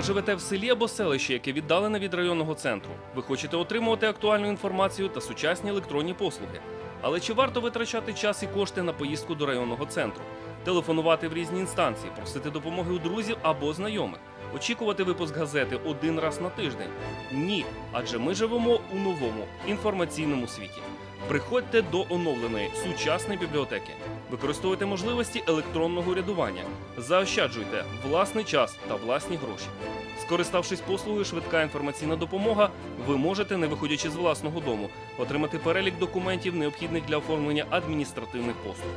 ви живете в селі або селищі, яке віддалене від районного центру. Ви хочете отримувати актуальну інформацію та сучасні електронні послуги. Але чи варто витрачати час і кошти на поїздку до районного центру? Телефонувати в різні інстанції, просити допомоги у друзів або знайомих, очікувати випуск газети один раз на тиждень? Ні, адже ми живемо у новому інформаційному світі. Приходьте до оновленої сучасної бібліотеки. Використовуйте можливості електронного урядування. Заощаджуйте власний час та власні гроші. Скориставшись послугою швидка інформаційна допомога, ви можете, не виходячи з власного дому, отримати перелік документів, необхідних для оформлення адміністративних послуг.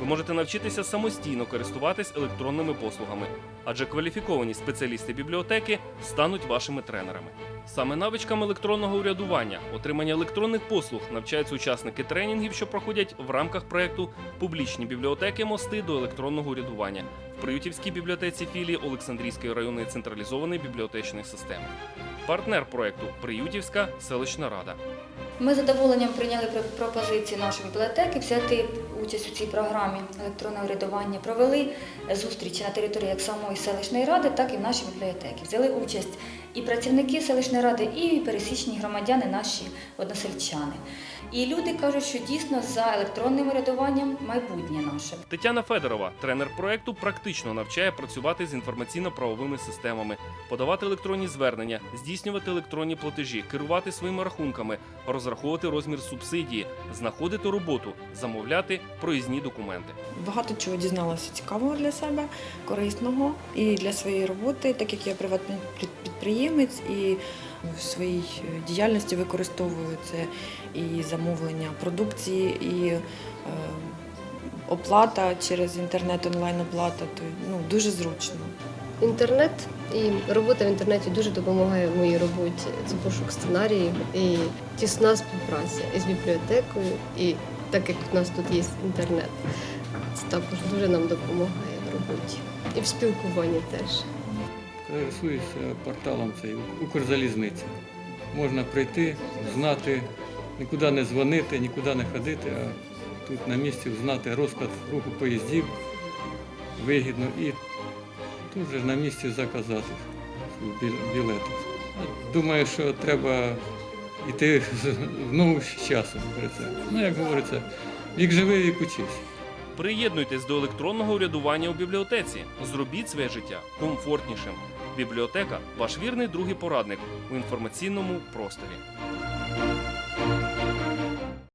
Ви можете навчитися самостійно користуватись електронними послугами, адже кваліфіковані спеціалісти бібліотеки стануть вашими тренерами. Саме навичкам електронного урядування, отримання електронних послуг навчаються учасники тренінгів, що проходять в рамках проекту Публічні бібліотеки мости до електронного урядування в Приютівській бібліотеці філії Олександрійської районної централізованої бібліотечної системи. Партнер проекту Приютівська селищна рада. Ми з задоволенням прийняли про- пропозиції нашої бібліотеки взяти участь у цій програмі електронного урядування. Провели зустрічі на території як самої селищної ради, так і в нашій бібліотеці. Взяли участь і працівники селищної ради, і пересічні громадяни, наші односельчани. І люди кажуть, що дійсно за електронним урядуванням майбутнє наше. Тетяна Федорова, тренер проекту, практично навчає працювати з інформаційно-правовими системами, подавати електронні звернення, здійснювати електронні платежі, керувати своїми рахунками, розраховувати розмір субсидії, знаходити роботу, замовляти проїзні документи. Багато чого дізналася цікавого для себе, корисного і для своєї роботи, так як я приватний підприємець і в своїй е, діяльності використовую це і замовлення продукції, і е, оплата через інтернет, онлайн-оплата. То ну дуже зручно. Інтернет і робота в інтернеті дуже допомагає в моїй роботі. Це пошук сценаріїв і тісна співпраця із бібліотекою. І так як у нас тут є інтернет, це також дуже нам допомагає в роботі. І в спілкуванні теж. Користуюся порталом цей Укрзалізниця. Можна прийти, знати, нікуди не дзвонити, нікуди не ходити, а тут на місці знати розклад руху поїздів вигідно і тут же на місці заказати білети. Думаю, що треба йти з новим часом. про це. Ну, як говориться, вік живий, вік учись. Приєднуйтесь до електронного урядування у бібліотеці. Зробіть своє життя комфортнішим. Бібліотека ваш вірний другий порадник у інформаційному просторі.